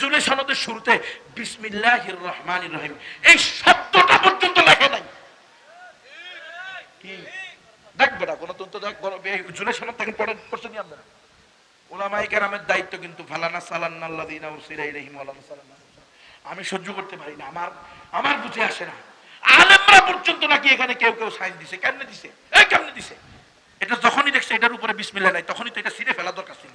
জুলাই সনদের শুরুতে বিসমিল্লাহির রহমানির রহিম। এই শব্দটা পর্যন্ত লেখে নাই। দেখবে না গণতন্ত্র সনদ থেকে পড়ে পড়ছে আপনারা ওলামাই কেরামের দায়িত্ব কিন্তু ফালানা সালান্না সালান্না। আমি সহ্য করতে পারি না, আমার আমার বুঝে আসে না। আলেমরা পর্যন্ত নাকি এখানে কেউ কেউ সাইন দিছে। কেমনে দিছে? এই কেমনে দিছে? এটা যখনই দেখছে, এটার উপরে বিসমিল্লাহ নাই, তখনই তো এটা ছিঁড়ে ফেলা দরকার ছিল।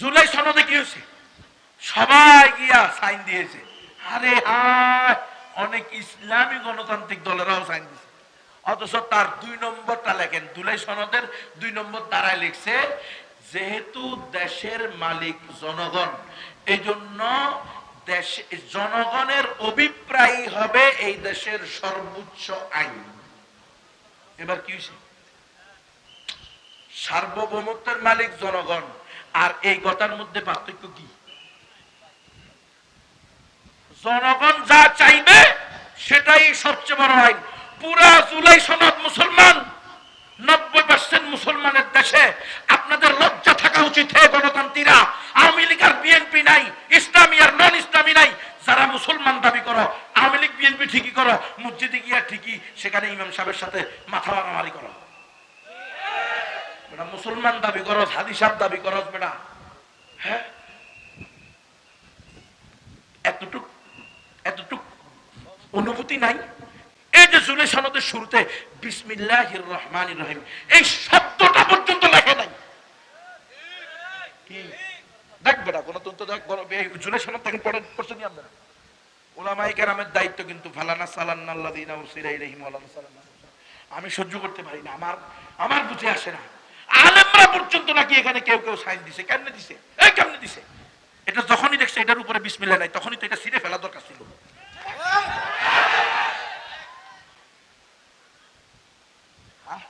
জুলাই সনদে কি হয়েছে? সবাই গিয়া সাইন দিয়েছে। আরে হায়, অনেক ইসলামী গণতান্ত্রিক দলেরাও সাইন দিয়েছে অথচ তার দুই নম্বরটা লেখেন দুলাই সনদের দুই নম্বর দ্বারায় লিখছে, যেহেতু দেশের মালিক জনগণ এই জন্য দেশ, জনগণের অভিপ্রায় হবে এই দেশের সর্বোচ্চ আইন। এবার কি সার্বভৌমত্বের মালিক জনগণ আর এই কথার মধ্যে পার্থক্য কি? জনগণ যা চাইবে, সেটাই সবচেয়ে বড় আইন। পুরা জুলাই সনদ মুসলমান, নব্বই পার্সেন্ট মুসলমানের দেশে। আপনাদের লজ্জা থাকা উচিত হে গণতান্ত্রীরা আওয়ামী লীগ আর বিএনপি নাই, ইসলামী আর নন ইসলামী নাই। যারা মুসলমান দাবি করো, আওয়ামী লীগ, বিএনপি ঠিকই করো, মসজিদে গিয়া ঠিকই, সেখানে ইমাম সাহেবের সাথে মাথা মারামারি করো। বেটা মুসলমান দাবি করস, হাদিস সাহেব দাবি করস বেটা। হ্যাঁ? এতটুক এতটুক অনুভূতি নাই? এই যে সনদের শুরুতে বিসমিল্লাহির রহমানির রহিম, এই শব্দটা পর্যন্ত লেখে নাই। কি? দেখবে না গণতন্ত্র দেখ সনদ থেকে পড়ে পড়ছে নি আপনারা? ওলামাই কেরামের দায়িত্ব কিন্তু ফালানা সালান্না সালান্না আমি সহ্য করতে পারি না, আমার আমার বুঝে আসে না। আলেমরা পর্যন্ত নাকি এখানে কেউ কেউ সাইন দিছে। কেমনে দিছে? এই কেমনে দিছে? এটা যখনই দেখছে, এটার উপরে বিসমিল্লাহ নাই, তখনই তো এটা ছিঁড়ে ফেলা দরকার ছিল। হ্যাঁ?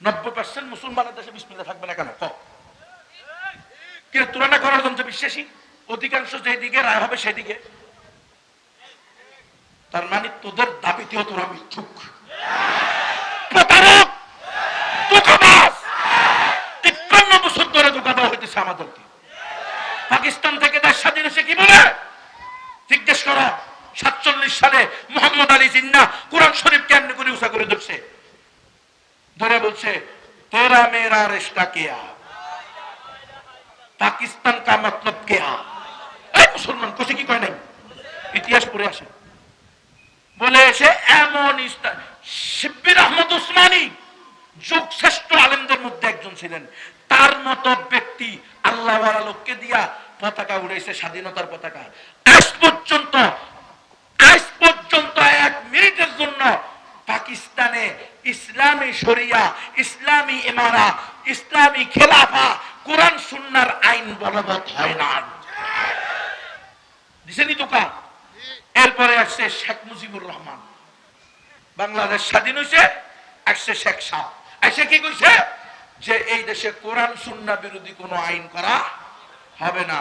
নব্বই পার্সেন্ট মুসলমানের দেশে বিসমিল্লাহ থাকবে না কেন? ক? কে তুলনা করার বিশ্বাসী? অধিকাংশ যেদিকে রায় হবে সেদিকে তার মানে তোদের দাবিতেও তোরা মিথ্যুক প্রতারক ধোঁকাবাজ তিপ্পান্ন বছর ধরে দেওয়া আমাদেরকে। পাকিস্তান থেকে দেশ স্বাধীন হয়েছে কি বলে? জিজ্ঞেস করো, সাতচল্লিশ সালে মোহাম্মদ আলী জিন্না কোরআন শরীফ কেমনি করে উষা করে ধরছে? ধরে বলছে, তেরা মেরা রেস্টা কেয়া, পাকিস্তান কা মতলব কেয়া। এই মুসলমান কোসে কি কয় নাই? ইতিহাস পড়ে আসে। বলে এসে এমন শিব্বির আহমদ উসমানী যুগ শ্রেষ্ঠ আলেমদের মধ্যে একজন ছিলেন। তার মতো ব্যক্তি আল্লাহ লোককে দিয়া পতাকা উড়েছে স্বাধীনতার পতাকা। আজ পর্যন্ত আজ পর্যন্ত এক মিনিটের জন্য পাকিস্তানে ইসলামী শরিয়া, ইসলামী ইমারা, ইসলামী খেলাফা, কোরআন, সুন্নার আইন বলবৎ হয় না। দিছেনি তো কা এরপরে আসছে শেখ মুজিবুর রহমান। বাংলাদেশ স্বাধীন হয়েছে আসছে শেখ শাহ। এসে কি কইছে? যে এই দেশে কোরআন সুন্না বিরোধী কোনো আইন করা হবে না।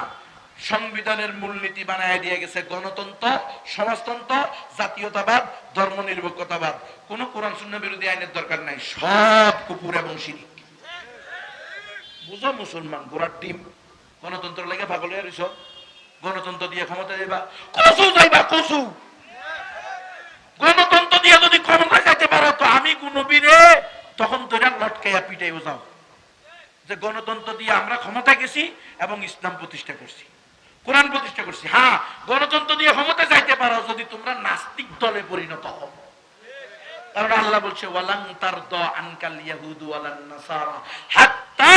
সংবিধানের মূলনীতি বানায় দিয়ে গেছে গণতন্ত্র, সমাজতন্ত্র, জাতীয়তাবাদ, ধর্মনিরপেক্ষতাবাদ। কোন কোরআন সুন্না বিরোধী আইনের দরকার নাই, সব কুকুর এবং শিরিক। বুঝো মুসলমান, গোড়ার টিম গণতন্ত্র লেগে পাগল হয়ে রইছ। গণতন্ত্র দিয়ে ক্ষমতা দিবা। কসু যাইবা, কসু। গণতন্ত্র দিয়ে যদি ক্ষমতা যাইতে পারো, তো আমি কোন বীরে তখন তোরা লটকাইয়া পিটাইও যাও। যে গণতন্ত্র দিয়ে আমরা ক্ষমতা গেছি এবং ইসলাম প্রতিষ্ঠা করছি। কোরআন প্রতিষ্ঠা করছি। হ্যাঁ গণতন্ত্র দিয়ে ক্ষমতা যাইতে পারো যদি তোমরা নাস্তিক দলে পরিণত হও। কারণ আল্লাহ বলছে, ওয়ালাং তারদ আনকাল ইয়াহুদু ওয়ালান নাসারা হাত্তা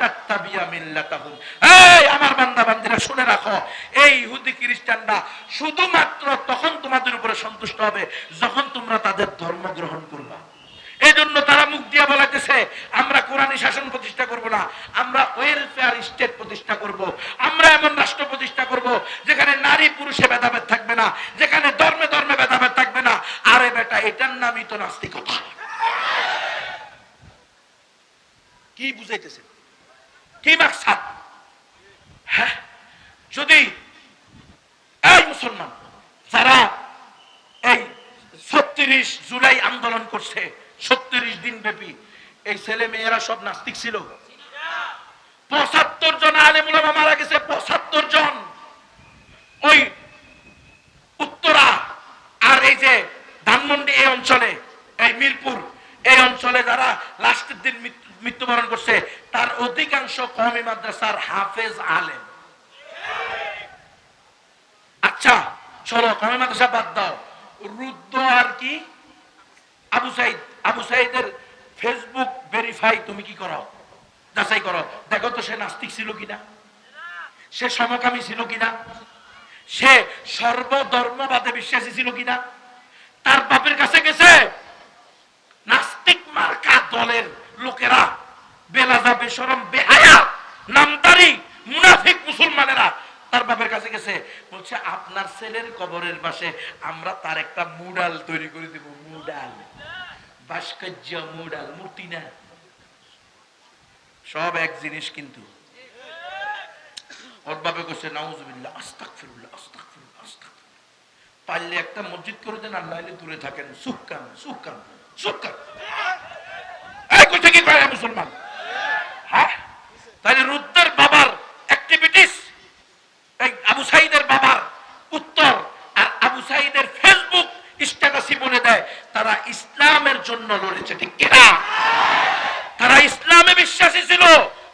তাত্তাবিয়া মিল্লাতাহুম। এই আমার বান্দা শুনে রাখো, এই ইহুদি খ্রিস্টানরা শুধুমাত্র তখন তোমাদের উপরে সন্তুষ্ট হবে যখন তোমরা তাদের ধর্ম গ্রহণ করবা। এজন্য তারা মুখ দিয়ে বলাতেছে আমরা কোরআনী শাসন প্রতিষ্ঠা করব না, আমরা ওয়েলফেয়ার স্টেট প্রতিষ্ঠা করব। আমরা এমন রাষ্ট্র প্রতিষ্ঠা করব যেখানে নারী পুরুষে ভেদাভেদ থাকবে না, যেখানে ধর্মে ধর্মে ভেদাভেদ থাকবে না। আরে বেটা, এটার নামই তো নাস্তিকতা। কি বুঝাইতেছে কি মাকসাদ? হ্যাঁ? যদি এই মুসলমান, যারা এই ছত্রিশ জুলাই আন্দোলন করছে, ছত্রিশ দিন ব্যাপী। এই ছেলে মেয়েরা সব নাস্তিক ছিল। পঁচাত্তর জন আলেমুলামা মারা গেছে, পঁচাত্তর জন। ওই উত্তরা আর এই যে ধানমন্ডি এই অঞ্চলে, এই মিরপুর, এই অঞ্চলে যারা লাস্টের দিন মৃত্যু- মৃত্যুবরণ করছে, তার অধিকাংশ কমি মাদ্রাসার হাফেজ আলেম। আচ্ছা চলো কমি মাদ্রাসা বাদ দাও। রুদ্র আর কি? আবু সাইদ, আবু সাইদের ফেসবুক ভেরিফাই তুমি কি করো? যাচাই করো। দেখো তো সে নাস্তিক ছিল কিনা? সে সমকামী ছিল কিনা? সে সর্বধর্মবাদে বিশ্বাসী ছিল কিনা? তার বাপের কাছে গেছে। নাস্তিক মার্কা দলের লোকেরা, বেলাজা বেসরম বেহায়া, নামদারি, মুনাফিক মুসলমানেরা তার বাপের কাছে গেছে। বলছে আপনার ছেলের কবরের পাশে আমরা তার একটা মুডাল তৈরি করে দেব, মুডাল। ভাস্কর্য মুডাল, মূর্তি না। সব এক জিনিস কিন্তু। পারলে একটা মসজিদ দূরে থাকেন। করে মুসলমান? হ্যাঁ? আবু সাইদের বাবার উত্তর আর আবু সাইদের ফেসবুক স্ট্যাটাসই বলে দেয়, তারা ইসলামের জন্য লড়েছে, ঠিক কিনা? তারা ইসলামে বিশ্বাসী ছিল,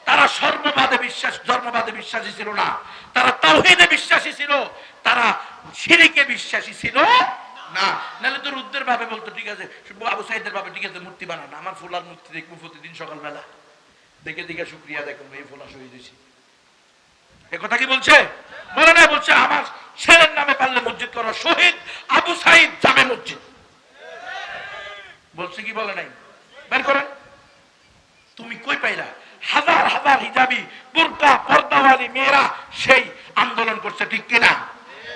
তারা সর্ববাদে বিশ্বাস, ধর্মবাদে বিশ্বাসী ছিল না। তারা তাওহীদে বিশ্বাসী ছিল, তারা শিরিকে বিশ্বাসী ছিল না। নাহলে তো রুদ্রের ভাবে বলতো, ঠিক আছে আবু সাইদের ভাবে ঠিক আছে, মূর্তি বানান, আমার ফুলার মূর্তি দেখব প্রতিদিন সকালবেলা। দেখে দেখে শুক্রিয়া দেখুন এই ফোলা শহীদ হয়েছি। কথা কি বলছে? বলে না বলছে, আমার ছেলের নামে পারলে মসজিদ করো শহীদ আবু সাইদ জামে মসজিদ। বলছে কি বলে নাই? বের করেন। তুমি কই পাইলা? হাজার হাজার হিজাবি বুরকা পর্দাওয়ালি মেয়েরা সেই আন্দোলন করছে, ঠিক কিনা?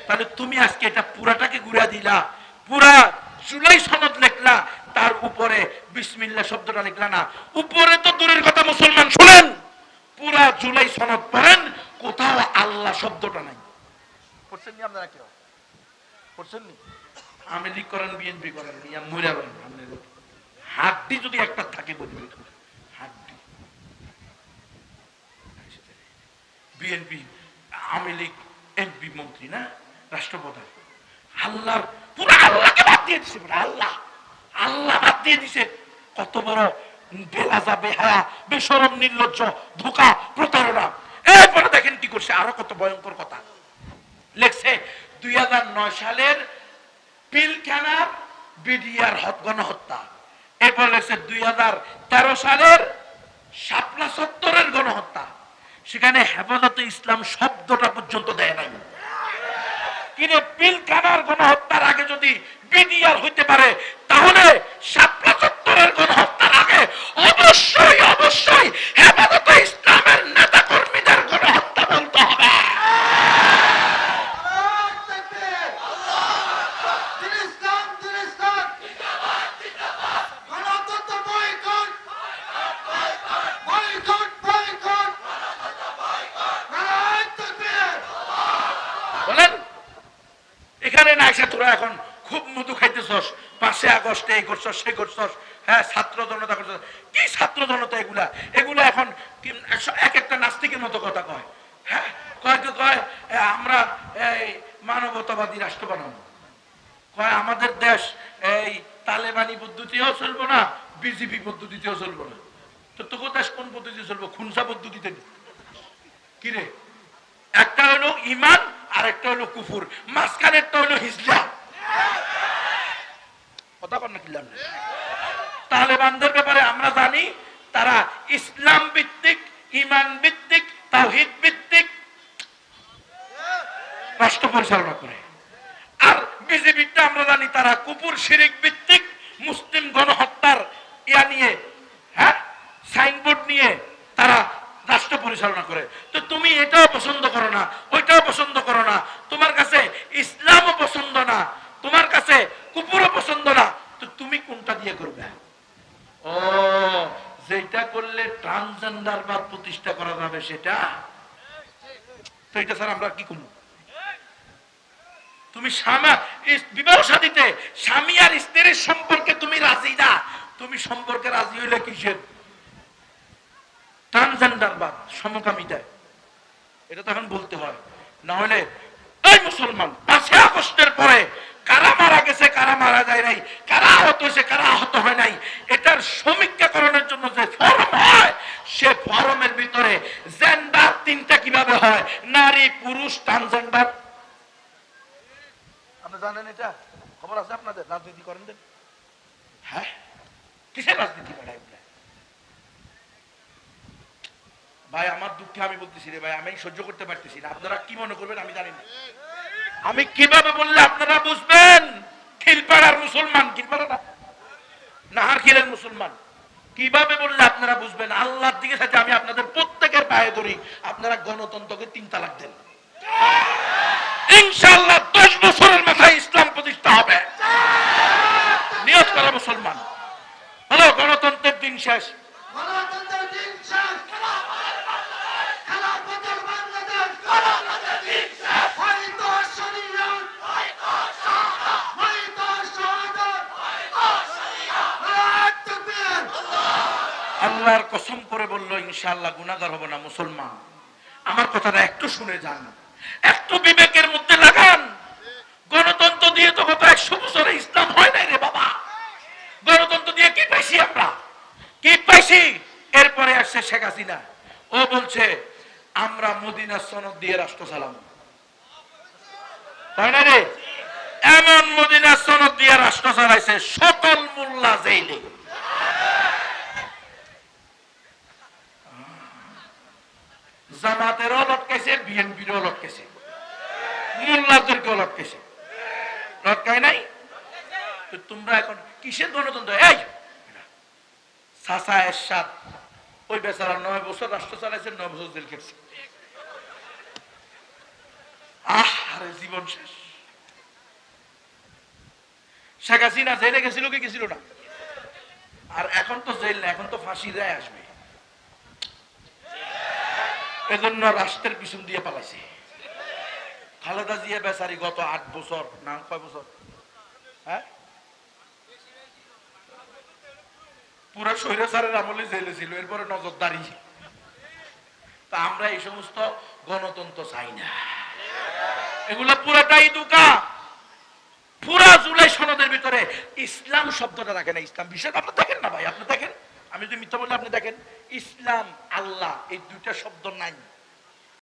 তাহলে তুমি আজকে এটা পুরাটাকে ঘুরা দিলা। পুরা জুলাই সনদ লেখলা, তার উপরে বিসমিল্লা শব্দটা লিখলা না। উপরে তো দূরের কথা মুসলমান শুনেন। পুরা জুলাই সনদ পড়েন কোথাও আল্লাহ শব্দটা নাই? পড়ছেন নি আপনারা কেউ? পড়ছেন নি আমি লীগ করেন বিএনপি করেন ইয়া হাড্ডি যদি একটা থাকে হাড্ডি। বিএনপি আওয়ামী লীগ এমপি মন্ত্রী না? রাষ্ট্রপ্রধান। আল্লাহর পুরো আল্লাহকে বাদ দিয়ে দিছে আল্লাহ। আল্লাহ বাদ দিয়ে দিছে। কত বড় বেলাজা বেহায়া বেসরম নির্লজ্জ ধোকা প্রতারণা। এরপরে দেখেন কি করছে, আরও কত ভয়ঙ্কর কথা। লেখছে, দুই সালের পিলখানার বিডিআর হত গণহত্যা। এরপর লেখছে, দুই সালের শাপলা সত্তরের গণহত্যা। সেখানে হেফাজতে ইসলাম শব্দটা পর্যন্ত দেয় নাই। কিন্তু পিলখানার গণহত্যার আগে যদি বিডিআর হইতে পারে, তাহলে শাপলা সত্তরের গণহত্যার আগে অবশ্যই অবশ্যই হেফাজতে ইসলামের নেতা কর্মীদের গণহত্যা বলতে হবে Dinistan, Dinistan! গণতন্ত্র boycott! Boycott, boycott! নারায়ণ তাকবীর! বলেন এখানে না এসে তোরা এখন খুব মধু খাইতেছস পাঁচে আগস্টে এই করছস সে করছস হ্যাঁ ছাত্র জনতা করছস কি ছাত্র জনতা এগুলা? এগুলা এখন এক একটা নাস্তিকের মতো কথা কয়। হ্যাঁ কয় কয় আমরা এই মানবতাবাদী রাষ্ট্র বানাবো। কয় আমাদের দেশ এই তালেবানি পদ্ধতিও চলবো না, বিজেপি পদ্ধতিতেও চলবো না। তো তোকে দেশ কোন পদ্ধতি চলবো? খুনসা পদ্ধতিতে? কি রে একটা হলো ইমান আর একটা হলো কুফুর। মাঝখানেরটা হলো হিজলা কথা কর না কিলাম তালেবানদের ব্যাপারে আমরা জানি, তারা ইসলাম ভিত্তিক ইমান ভিত্তিক, তাওহিদ ভিত্তিক। রাষ্ট্র পরিচালনা করে। আর বিজেপিটা আমরা জানি, তারা কুপুর শিরিক ভিত্তিক, মুসলিম গণহত্যার ইয়া নিয়ে হ্যাঁ সাইনবোর্ড নিয়ে তারা রাষ্ট্র পরিচালনা করে। তো তুমি এটাও পছন্দ করো না, ওইটাও পছন্দ করো না। তোমার কাছে ইসলামও পছন্দ না। তোমার কাছে কুপুরও পছন্দ না। তো তুমি কোনটা দিয়ে করবে? ও যেটা করলে ট্রান্সজেন্ডার প্রতিষ্ঠা করা যাবে সেটা? তো এটা স্যার আমরা কি তুমি বিবাহ স্বামী আর স্ত্রীর সম্পর্কে তুমি রাজি না? তুমি সম্পর্কে রাজি হইলে কিসের? ট্রান্সজেন্ডারবাদ এটা তো এখন বলতে হয়। না হলে মুসলমান, পাঁচই আগস্টের পরে কারা মারা গেছে কারা মারা যায় নাই কারা আহত হয়েছে কারা আহত হয় নাই এটার সমীক্ষাকরণের জন্য যে ফর্ম হয় সে ফর্মের ভিতরে জেন্ডার তিনটা কীভাবে হয়? নারী পুরুষ ট্রান্সজেন্ডার আপনি জানেন এটা? খবর আছে আপনাদের? রাজনীতি করেন হ্যাঁ? কিসের রাজনীতি করে ভাই আমার দুঃখে আমি বলতেছি রে ভাই আমি সহ্য করতে পারতেছি না। আপনারা কি মনে করবেন আমি জানি না। আমি কীভাবে বললে আপনারা বুঝবেন? খিলপাড়ার মুসলমান, খিলপাড়া না? মুসলমান। কীভাবে বললে আপনারা বুঝবেন? আল্লাহর দিকে সাথে আমি আপনাদের প্রত্যেকের পায়ে ধরি। আপনারা গণতন্ত্রকে তিন তালাক দেন। ইনশাআল্লাহ দশ বছরের মাথায় ইসলাম প্রতিষ্ঠা হবে। নিয়ত করা মুসলমান। হলো গণতন্ত্রের দিন শেষ। গণতন্ত্রের দিন শেষ খেলাফতের বাংলাদেশ হয়তো শরীয়ত হয়তো শাহাদাত আল্লাহু তাকবীর আল্লাহর কসম করে বলল, ইনশাআল্লাহ গুনাহগার হব না মুসলমান। আমার কথাটা একটু শুনে যান। একটু বিবেকের মধ্যে লাগান। গণতন্ত্র দিয়ে তো গত একশো বছরে ইসলাম হয় নাই রে বাবা। গণতন্ত্র দিয়ে কি পাইছি আমরা? কি পাইছি? এরপরে আসছে শেখ হাসিনা। ও বলছে, আমরা মদিনা সনদ দিয়ে রাষ্ট্র চালাম তাই না রে? এমন মদিনা সনদ দিয়ে রাষ্ট্র চালাইছে সকল মোল্লা জেইলে। জামাতেরও লটকাইছে বিএনপিরও লটকাইছে মোল্লাদেরকেও লটকাইছে নাই? তোমরা এখন কিসের গণতন্ত্র? এই! ওই বেচারা নয় বছর রাষ্ট্র চালাইছে, নয় বছর জেল আরে জীবন শেষ। শেখ হাসিনা জেলে গেছিল কি গেছিল না? আর এখন তো জেল না, এখন তো ফাঁসি রায় আসবে। এজন্য রাষ্ট্রের পিছন দিয়ে পালাইছে। খালেদা জিয়া বেচারি গত আট বছর, না কয় বছর? হ্যাঁ? পুরো স্বৈরাচারের আমলে জেলে ছিল, এরপরে নজরদারি। তা আমরা এই সমস্ত গণতন্ত্র চাই না। এগুলা পুরাটাই দুকা। পুরা জুলাই সনদের ভিতরে ইসলাম শব্দটা রাখে না, ইসলাম বিষয় আপনি দেখেন না ভাই, আপনি দেখেন? আমি যদি মিথ্যা বলি আপনি দেখেন ইসলাম আল্লাহ এই দুইটা শব্দ নাই।